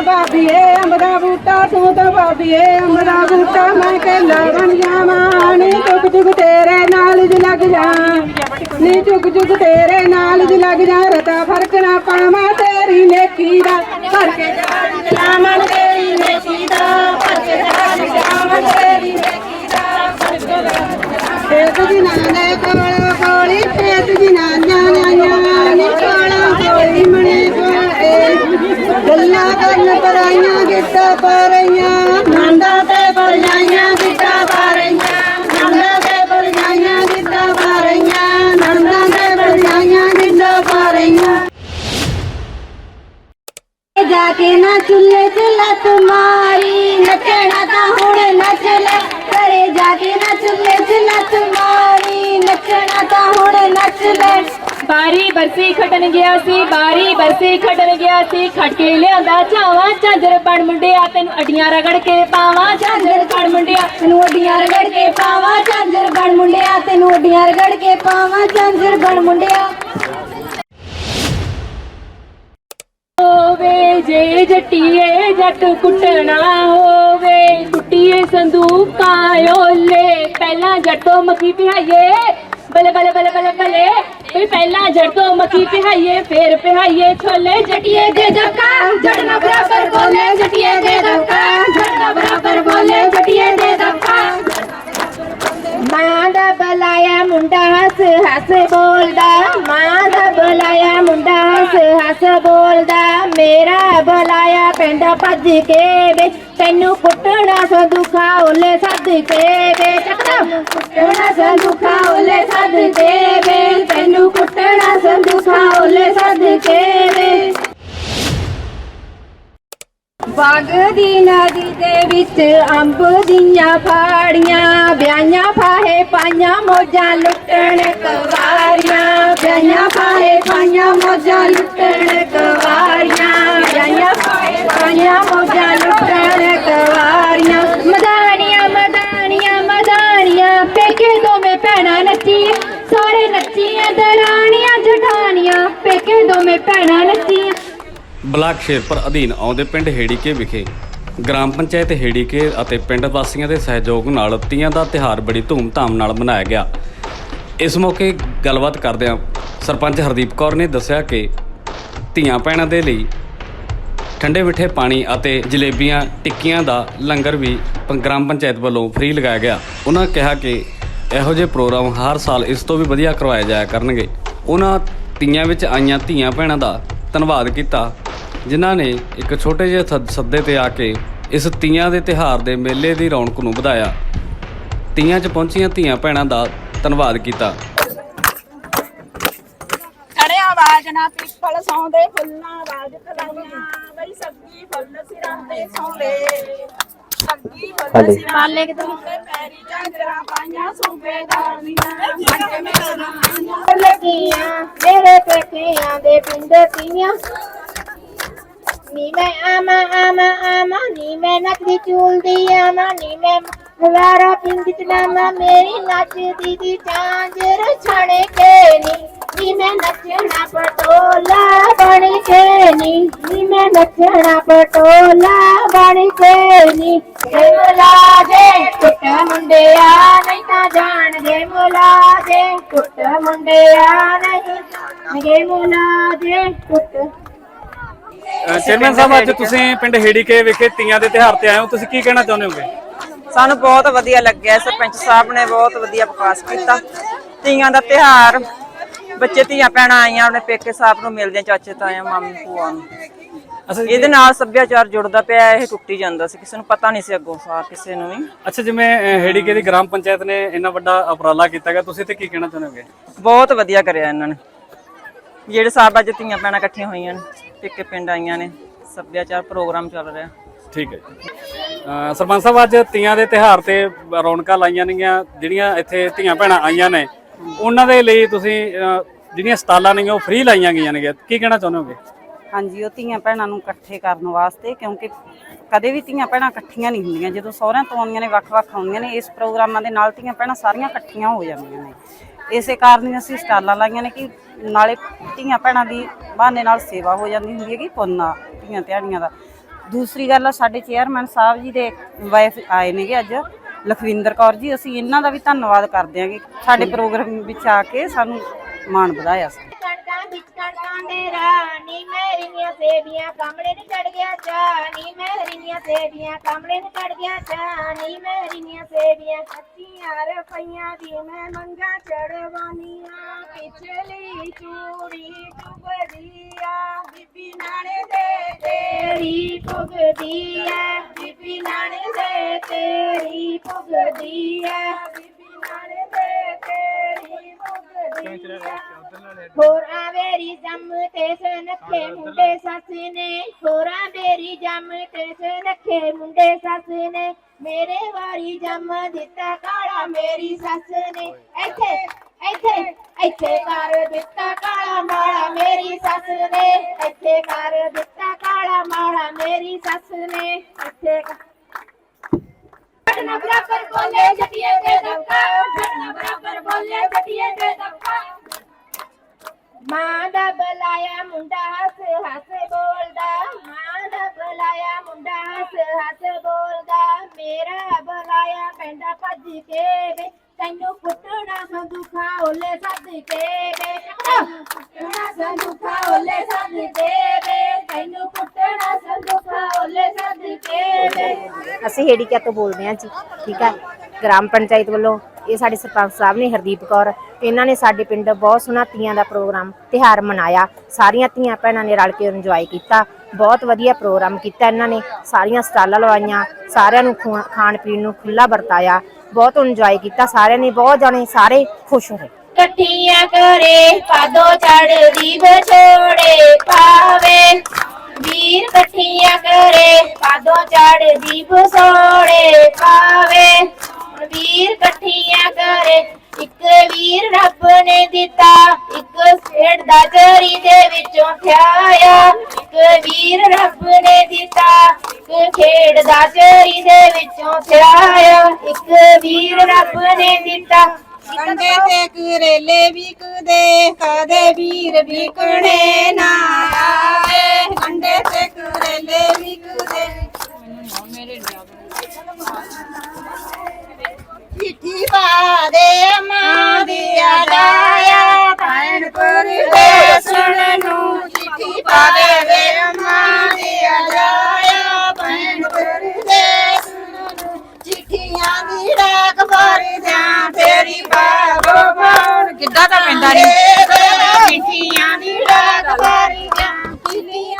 ਤਾਂ ਬਾਬੀਏ ਅੰਬ ਦਾ ਬੂਟਾ, ਤੂੰ ਤਾਂ ਬਾਬੀਏ ਅੰਬ ਦਾ ਬੂਟਾ, ਮੈਂ ਕਹਿੰਦਾ ਬਣ ਜਾਵਾਂ ਨੀ ਚੁੱਕ ਚੁੱਕ ਤੇਰੇ ਨਾਲ ਜ ਲੱਗ ਜਾ। ਨੀ ਚੁੱਕ ਚੁੱਕ ਤੇਰੇ ਨਾਲ ਜ ਲੱਗ ਜਾ, ਰਤਾ ਫ਼ਰਕ ਨਾ ਪਾਵਾਂ ਤੇਰੀ ਨੇਕੀ ਦਾ। ਫ਼ਰਕ ਕਰਨ ਪਰਾਈਆਂ ਗਿੱਟਾ ਪਾਰਈਆਂ ਨੰਦਾ ਤੇ ਬਰਜਾਈਆਂ ਗਿੱਟਾ ਪਾਰਈਆਂ ਨੰਦਾ ਤੇ ਬਰਜਾਈਆਂ ਗਿੱਟਾ ਪਾਰਈਆਂ ਨੰਦਾ ਤੇ ਬਰਜਾਈਆਂ ਗਿੱਟਾ ਪਾਰਈਆਂ ਜਾ ਕੇ ਨਾ ਚੁੱਲੇ ਤੇ ਲੱਤ ਮਾਰੀ ਨੱਚਣਾ ਤਾਂ ਹੁਣ ਨੱਚ ਲੈ ਘਰੇ ਜਾ ਕੇ ਨਾ ਚੁੱਲੇ ਤੇ ਲੱਤ ਮਾਰੀ ਨੱਚਣਾ ਤਾਂ ਹੁਣ ਨੱਚ ਲੈ ਬਾਰੀ ਬਰਸੀ ਖਟਣ ਗਿਆ ਸੀ, ਬਾਰੀ ਬਰਸੀ ਖਟਣ ਗਿਆ ਸੀ ਖਟ ਕੇ ਲਿਆਂਦਾ ਚਾਵਾਂ, ਝਾਂਜਰ ਬਣ ਮੁੰਡਿਆ, ਤੈਨੂੰ ਅਡੀਆਂ ਰਗੜ ਕੇ ਪਾਵਾਂ, ਝਾਂਜਰ ਬਣ ਮੁੰਡਿਆ, ਤੈਨੂੰ ਅੱਡੀਆਂ ਰਗੜ ਕੇ ਪਾਵਾਂ, ਝਾਂਜਰ ਬਣ ਮੁੰਡਿਆ, ਤੈਨੂੰ ਅੱਡੀਆਂ ਰਗੜ ਕੇ ਪਾਵਾਂ, ਝਾਂਜਰ ਬਣ ਮੁੰਡਿਆ। ਹੋਵੇ ਜੇ ਜੱਟੀਏ ਜੱਟ ਕੁੱਟਣਾ ਹੋਵੇ, ਕੁੱਟੀਏ ਸੰਦੂਕਾਂ, ਓਲੇ, ਪਹਿਲਾਂ ਜੱਟੋ ਮੱਖੀ ਪਿਹਾਈਏ ਬਲੇ ਬਲੇ ਬਲੇ ਬਲੇ ਬਲੇ। ਵੀ ਪਹਿਲਾਂ ਜੱਟੋ ਮੱਕੀ ਪਿਹਾਈਏ ਫੇਰ ਪਿਹਾਈਏ ਛੋਲੇ ਜੱਟੀਏ ਦੇ ਧੱਕਾ ਜੜਨਾ ਬਰਾਬਰ ਬੋਲੇ ਜੱਟੀਏ ਦੇ ਧੱਕਾ ਜੜਨਾ ਬਰਾਬਰ ਬੋਲੇ ਜੱਟੀਏ ਦੇ ਧੱਕਾ ਮਾਂ ਦਾ ਬੁਲਾਇਆ ਮੁੰਡਾ ਹੱਸ ਹੱਸ ਬੋਲਦਾ ਮਾਂ ਦਾ ਬੁਲਾਇਆ ਮੁੰਡਾ ਹੱਸ ਹੱਸ ਬੋਲਦਾ ਮੇਰਾ ਬੁਲਾਇਆ ਪਿੰਡ ਭੱਜ ਕੇ ਵੇ ਤੈਨੂੰ ਕੁੱਟਣਾ ਸੰਦੂਖਾ ਓਲੇ ਸੱਦ ਕੇ ਵੇ ਚੱਕਦਾ ਕੁੱਟਣਾ ਸੰਦੂਖਾ ਓਲੇ ਸੱਦ ਕੇ ਵੇ ਤੈਨੂੰ ਕੁੱਟਣਾ ਸੰਦੂਖਾ ਓਲੇ ਸੱਦ ਕੇ ਵੇ ਬਾਗ ਦੀ ਨਦੀ ਦੇ ਵਿੱਚ ਅੰਬ ਦੀਆਂ ਫਾੜੀਆਂ ਵਿਆਹਾਂ ਫਾਹੇ ਪਾਈਆਂ ਮੋਜਾਂ ਲੁੱਟਣ ਕਵਾਰੀਆਂ ਵਿਆਹਾਂ ਫਾਹੇ ਪਾਈਆਂ ਮੋਜਾਂ ਲੁੱਟਣ ਕਵਾਰੀਆਂ ਵਿਆਹਾਂ ਫਾਹੇ ਪਾਈਆਂ ਮੋਜਾਂ ਲੁੱਟਣ ਕਵਾਰੀਆਂ। ਮਦਾਨੀਆਂ ਮਦਾਨੀਆਂ ਮਦਾਨੀਆਂ, ਪੇਕੇ ਦੋਵੇਂ ਭੈਣਾਂ ਨੱਚੀਆਂ, ਸਾਰੇ ਨੱਚੀਆਂ, ਦਰਾਣੀਆਂ ਜਠਾਨੀਆਂ ਪੇਕੇ ਦੋਵੇਂ ਭੈਣਾਂ ਨੱਚੀਆਂ। ਬਲਾਕ ਸ਼ੇਰਪੁਰ ਅਧੀਨ ਆਉਂਦੇ ਪਿੰਡ ਹੇੜੀਕੇ ਵਿਖੇ ਗ੍ਰਾਮ ਪੰਚਾਇਤ ਹੇੜੀਕੇ ਅਤੇ ਪਿੰਡ ਵਾਸੀਆਂ ਦੇ ਸਹਿਯੋਗ ਨਾਲ ਤੀਆਂ ਦਾ ਤਿਹਾਰ ਬੜੀ ਧੂਮ-ਧਾਮ ਨਾਲ ਮਨਾਇਆ ਗਿਆ। ਇਸ ਮੌਕੇ ਗੱਲਬਾਤ ਕਰਦਿਆਂ ਸਰਪੰਚ ਹਰਦੀਪ ਕੌਰ ਨੇ ਦੱਸਿਆ ਕਿ ਧੀਆਂ ਭੈਣਾਂ ਦੇ ਲਈ ਠੰਡੇ ਮਿੱਠੇ ਪਾਣੀ ਅਤੇ ਜਲੇਬੀਆਂ, ਟਿੱਕੀਆਂ ਦਾ ਲੰਗਰ ਵੀ ਪੰ- ਗ੍ਰਾਮ ਪੰਚਾਇਤ ਵੱਲੋਂ ਫ੍ਰੀ ਲਗਾਇਆ ਗਿਆ। ਉਹਨਾਂ ਕਿਹਾ ਕਿ ਇਹੋ ਜਿਹੇ ਪ੍ਰੋਗਰਾਮ ਹਰ ਸਾਲ ਇਸ ਤੋਂ ਵੀ ਵਧੀਆ ਕਰਵਾਏ ਜਾਇਆ ਕਰਨਗੇ। ਉਹਨਾਂ ਤੀਆਂ ਵਿੱਚ ਆਈਆਂ ਧੀਆਂ ਭੈਣਾਂ ਦਾ ਧੰਨਵਾਦ ਕੀਤਾ ਜਿਨ੍ਹਾਂ ਨੇ ਇੱਕ ਛੋਟੇ ਜਿਹੇ ਸੱਦ- ਤੇ ਆ ਕੇ ਇਸ ਤੀਆਂ ਦੇ ਤਿਹਾਰ ਦੇ ਮੇਲੇ ਦੀ ਰੌਣਕ ਨੂੰ ਵਧਾਇਆ। ਤੀਆਂ 'ਚ ਪਹੁੰਚੀਆਂ ਧੀਆਂ ਭੈਣਾਂ ਦਾ ਧੰਨਵਾਦ ਕੀਤਾ। ਖੜਿਆ ਆਵਾਜ਼ ਨਾ ਪਿੱਪਲ ਸੌਂਦੇ ਫੁੱਲਾਂ ਆਵਾਜ਼ ਕਲਾਈਆਂ ਬਈ ਸੱਗੀ ਫੁੱਲ ਸਿਰਾਂ ਤੇ ਸੌਂਦੇ। ਸੱਗੀ ਫੁੱਲ ਸਿਰਾਂ ਲੈ ਕੇ ਤੇ ਪੈਰੀ ਝਾਂਜਰਾਂ ਪਾਈਆਂ ਸੂਬੇਦਾਰੀਆਂ ਮੱਟ ਮੇਰਾ ਲੱਗੀਆਂ ਮੇਰੇ ਪੇਕਿਆਂ ਦੇ ਪਿੰਡ ਤੀਆਂ। ਨੀ ਮੈਂ ਆਮਾ ਆਮਾ ਆਮਾ ਨੀ ਮੈਂ ਨਕਲੀ ਚੂਲਦੀ ਆਮਾ ਨੀ ਮੈਂ ਹਵਾਰਾ ਪਿੰਡ ਚ ਮੇਰੀ ਨੱਚਦੀ ਦੀ ਚਾਂਜਰ ਛਣੇ ਕੇ ਨੀ ਨੀ ਮੈਂ ਨੱਚਣਾ ਪਟੋਲਾ ਬਣ ਕੇ ਨੀ ਨੀ ਮੈਂ ਨੱਚਣਾ ਪਟੋਲਾ ਬਣ ਕੇ ਨੀ ਏ ਮੁਲਾ ਦੇ ਕੁੱਟ ਮੁੰਡਿਆ ਨਹੀਂ ਤਾਂ ਜਾਣਗੇ ਮੁਲਾ ਦੇ ਕੁੱਟ ਮੁੰਡਿਆ ਨਹੀਂ ਜਾਣਗੇ ਮੁਲਾ ਦੇ ਕੁੱਟ ਚੇਅਰਮੈਨ ਸਾਹਿਬ ਅੱਜ ਤੁਸੀਂ ਪਿੰਡ ਹੇੜੀਕੇ ਵਿਖੇ ਤੀਆਂ ਦੇ ਤਿਹਾਰ ਤੇ ਆਏ ਹੋ। ਤੁਸੀਂ ਕੀ ਕਹਿਣਾ ਚਾਹੁੰਦੇ ਹੋਗੇ? ਸਾਨੂੰ ਬਹੁਤ ਵਧੀਆ ਲੱਗਿਆ। ਸਰਪੰਚ ਸਾਹਿਬ ਨੇ ਬਹੁਤ ਵਧੀਆ ਵਿਕਾਸ ਕੀਤਾ। ਤੀਆਂ ਦਾ ਤਿਹਾਰ ਬੱਚੇ ਧੀਆਂ ਭੈਣਾਂ ਆਈਆਂ ਆਪਣੇ ਪੇਕੇ ਸਾਹਿਬ ਨੂੰ ਮਿਲਦੇ ਚਾਚੇ ਤਾਇਆ ਮਾਮੀ ਭੂਆ ਨੂੰ। ਇਹਦੇ ਨਾਲ ਸੱਭਿਆਚਾਰ ਜੁੜਦਾ ਪਿਆ ਇਹ ਟੁੱਟੀ ਜਾਂਦਾ ਸੀ। ਕਿਸੇ ਨੂੰ ਪਤਾ ਨਹੀਂ ਸੀ ਅੱਗੋਂ ਸਾ ਕਿਸੇ ਨੂੰ ਵੀ। ਅੱਛਾ ਜਿਵੇਂ ਹੇੜੀਕੇ ਦੀ ਗ੍ਰਾਮ ਪੰਚਾਇਤ ਨੇ ਇੰਨਾ ਵੱਡਾ ਉਪਰਾਲਾ ਕੀਤਾ ਗਿਆ ਤੁਸੀਂ ਤੇ ਕੀ ਕਹਿਣਾ ਚਾਹੁੰਦੇ ਹੋਗੇ? ਬਹੁਤ ਵਧੀਆ ਕਰਿਆ ਇਹਨਾਂ ਨੇ। ਜਿਹੜੇ ਸਾਹਿਬ ਅੱਜ ਧੀਆਂ ਭੈਣਾਂ ਇਕੱਠੀਆਂ ਹੋਈਆਂ ਨੇ। ਪੇਕੇ ਪਿੰਡ ਆਈਆਂ ਨੇ ਸੱਭਿਆਚਾਰ ਪ੍ਰੋਗਰਾਮ ਚੱਲ ਰਿਹਾ। ਠੀਕ ਹੈ ਜੀ। ਅਹ, ਸਰਪੰਚ ਸਾਹਿਬ ਅੱਜ ਤੀਆਂ ਦੇ ਤਿਹਾਰ ਤੇ ਰੌਣਕਾਂ ਲਾਈਆਂ ਨੇਗੀਆਂ ਜਿਹੜੀਆਂ ਇੱਥੇ ਧੀਆਂ ਭੈਣਾਂ ਆਈਆਂ ਨੇ। ਉਹਨਾਂ ਦੇ ਲਈ ਤੁਸੀਂ ਅਹ, ਜਿਹੜੀਆਂ ਸਟਾਲਾਂ ਨੇਗੀਆਂ ਉਹ ਫ੍ਰੀ ਲਾਈਆਂ ਗਈਆਂ ਨੇ ਕੀ ਕਹਿਣਾ ਚਾਹੁੰਦੇ ਹੋਗੇ ਹਾਂਜੀ ਉਹ ਧੀਆਂ ਭੈਣਾਂ ਨੂੰ ਇਕੱਠੇ ਕਰਨ ਵਾਸਤੇ ਕਿਉਂਕਿ ਕਦੇ ਵੀ ਧੀਆਂ ਭੈਣਾਂ ਇਕੱਠੀਆਂ ਨਹੀਂ ਹੁੰਦੀਆਂ। ਜਦੋਂ ਸਹੁਰਿਆਂ ਤੋਂ ਆਉਂਦੀਆਂ ਨੇ ਵੱਖ-ਵੱਖ ਆਉਂਦੀਆਂ ਨੇ ਇਸ ਪ੍ਰੋਗਰਾਮਾਂ ਦੇ ਨਾਲ ਧੀਆਂ ਭੈਣਾਂ ਸਾਰੀਆਂ ਇਕੱਠੀਆਂ ਹੋ ਜਾਂਦੀਆਂ ਨੇ। ਇਸੇ ਕਾਰਨ ਹੀ ਅਸੀਂ ਸਟਾਲਾਂ ਲਾਈਆਂ ਨੇ ਕਿ ਨਾਲੇ ਧੀਆਂ ਭੈਣਾਂ ਦੀ ਬਹਾਨੇ ਨਾਲ ਸੇਵਾ ਹੋ ਜਾਂਦੀ ਹੁੰਦੀ ਹੈਗੀ ਪੁੰਨਾ ਧੀਆਂ ਧਿਆੜੀਆਂ ਦਾ। ਦੂਸਰੀ ਗੱਲ ਆ ਸਾਡੇ ਚੇਅਰਮੈਨ ਸਾਹਿਬ ਜੀ ਦੇ ਵਾਈਫ ਆਏ ਨੇਗੇ ਅੱਜ। ਲਖਵਿੰਦਰ ਕੌਰ ਜੀ ਅਸੀਂ ਇਹਨਾਂ ਦਾ ਵੀ ਧੰਨਵਾਦ ਕਰਦੇ ਹਾਂਗੇ ਸਾਡੇ ਪ੍ਰੋਗਰਾਮ ਵਿੱਚ ਆ ਕੇ ਸਾਨੂੰ ਮਾਣ ਵਧਾਇਆ। ਸੀ ਵਿੱਚ ਕਣਕਾਂ ਦੇ ਰਾਣੀ ਮੇਰੀਆਂ ਸੇਬੀਆਂ ਕਮਲੇ ਨੇ ਚੜ ਗਿਆ ਚਾਨੀ ਮੇਰੀਆਂ ਸੇਵੀਆਂ ਕਮਲੇ ਨੇ ਚੜ ਗਿਆ ਚਾਨੀ ਮੇਰੀਆਂ ਸੇਵੀਆਂ ਕੱਚੀਆਂ ਰੁਪਈਆਂ ਦੀ ਮੈਂ ਮੰਗਾ ਚੜਵਾਨੀਆਂ ਪਿਛਲੀ ਚੂੜੀ ਚੁਗਦੀ ਆ, ਬੀਬੀ ਨਾਣੇ ਦੇ ਤੇਰੀ ਪੁਗਦੀ ਐ ਬੀਬੀ ਨਾਣੇ ਦੇ ਤੇਰੀ ਪੁਗਦੀ ਐ ਬੀਬੀ ਨਾਣੇ ਦੇ ਤੇਰੀ ਪੁਗਦੀ ਐ ਹੋਰਾਂ ਮੇਰੀ ਜੰਮ ਤੇ ਸਨਖੇ ਮੁੰਡੇ ਸੱਸ ਨੇ। ਹੋਰਾਂ ਮੇਰੀ ਜੰਮ ਤੇ ਸਨਖੇ ਮੁੰਡੇ ਸੱਸ ਨੇ। ਮੇਰੇ ਵਾਰੀ ਜੰਮ ਦਿੱਤਾ ਕਾਲਾ ਮੇਰੀ ਸੱਸ ਨੇ। ਇੱਥੇ ਇੱਥੇ ਇੱਥੇ ਕਰ ਦਿੱਤਾ ਕਾਲਾ ਮਾਲਾ ਮੇਰੀ ਸੱਸ ਨੇ। ਇੱਥੇ ਕਰ ਦਿੱਤਾ ਕਾਲਾ ਮਾਲਾ ਮੇਰੀ ਸੱਸ ਨੇ। ਇੱਥੇ ਘਟਨਾ ਬਰਾਬਰ ਬੋਲੇ ਜੱਟੀਏ ਦੇ ਦਬਕਾ। ਘਟਨਾ ਬਰਾਬਰ ਬੋਲੇ ਜੱਟੀਏ ਦੇ ਦਬਕਾ। ਮਾਂ ਦਾ ਬੁਲਾਇਆ ਮੁੰਡਾ ਹੱਸ ਹੱਸ ਬੋਲਦਾ ਮਾਂ ਦਾ ਬੁਲਾਇਆ ਮੁੰਡਾ ਹੱਸ ਹੱਸ ਬੋਲਦਾ ਮੇਰਾ ਬੁਲਾਇਆ ਪੈਂਦਾ ਭੱਜ ਕੇ ਵੇ ਤੈਨੂੰ ਕੁੱਟਣਾ ਸੰਦੂਖਾ ਓਲੇ ਸੱਦ ਕੇ ਵੇ ਤੈਨੂੰ ਕੁੱਟਣਾ ਸੰਦੂਖਾ ਓਲੇ ਸੱਦ ਕੇ ਵੇ ਤੈਨੂੰ ਕੁੱਟਣਾ ਸੰਦੂਖਾ ਓਲੇ ਸੱਦ ਕੇ ਵੇ ਅਸੀਂ ਹੇੜੀਕਿਆ ਤੋਂ ਬੋਲਦੇ ਹਾਂ ਜੀ, ਠੀਕ ਹੈ ਗ੍ਰਾਮ ਪੰਚਾਇਤ ਵੱਲੋਂ ਇਹ ਸਾਡੇ ਸਰਪੰਚ ਸਾਹਿਬ ਨੇ, ਹਰਦੀਪ ਕੌਰ ਇਹਨਾਂ ਨੇ ਸਾਡੇ ਪਿੰਡ ਬਹੁਤ ਸੋਹਣਾ ਤੀਆਂ ਦਾ ਪ੍ਰੋਗਰਾਮ ਤਿਹਾਰ ਮਨਾਇਆ। ਸਾਰੀਆਂ ਧੀਆਂ ਭੈਣਾਂ ਨੇ ਰਲ ਕੇ ਇੰਜੋਏ ਕੀਤਾ। ਬਹੁਤ ਵਧੀਆ ਪ੍ਰੋਗਰਾਮ ਕੀਤਾ ਇਹਨਾਂ ਨੇ। ਸਾਰੀਆਂ ਸਟਾਲਾਂ ਲਵਾਈਆਂ, ਸਾਰਿਆਂ ਨੂੰ ਖੁਆ- ਖਾਣ ਪੀਣ ਨੂੰ ਖੁੱਲਾ ਵਰਤਾਇਆ। ਬਹੁਤ ਇੰਜੋਏ ਕੀਤਾ, ਸਾਰਿਆਂ ਨੇ, ਬਹੁਤ ਜਾਣੇ ਸਾਰੇ ਖੁਸ਼ ਹੋਏ। ਇਕੱਠੀਆਂ ਕਰੇ, ਪਾਦੋ ਚੜਦੀ ਵਿਛੋੜੇ ਪਾਵੇ। ਵੀਰ ਇਕੱਠੀਆਂ ਕਰੇ, ਪਾਦੋ ਚੜਦੀ ਵਿਛੋੜੇ ਪਾਵੇ। ਵੀਰ ਇਕੱਠੀਆਂ ਕਰੇ। ਇੱਕ ਵੀਰ ਰੱਬ ਨੇ ਦਿੱਤਾ, ਇੱਕ ਸੇੜ ਦਾ ਜਰੀ ਦੇ ਵਿੱਚੋਂ ਥਿਆਇਆ। ਇੱਕ ਵੀਰ ਰੱਬ ਨੇ ਦਿੱਤਾ, ਇੱਕ ਖੇਡ ਦਾ ਜਰੀ ਦੇ ਵਿੱਚੋਂ ਥਿਆਇਆ। ਇੱਕ ਵੀਰ ਰੱਬ ਨੇ ਦਿੱਤਾ। ਕੰਡੇ ਤੇ ਕਰੇਲੇ ਵਿਕਦੇ, ਕਦੇ ਵੀਰ ਵਿਕਣੇ ਨਾ ਆਏ। ਕੰਡੇ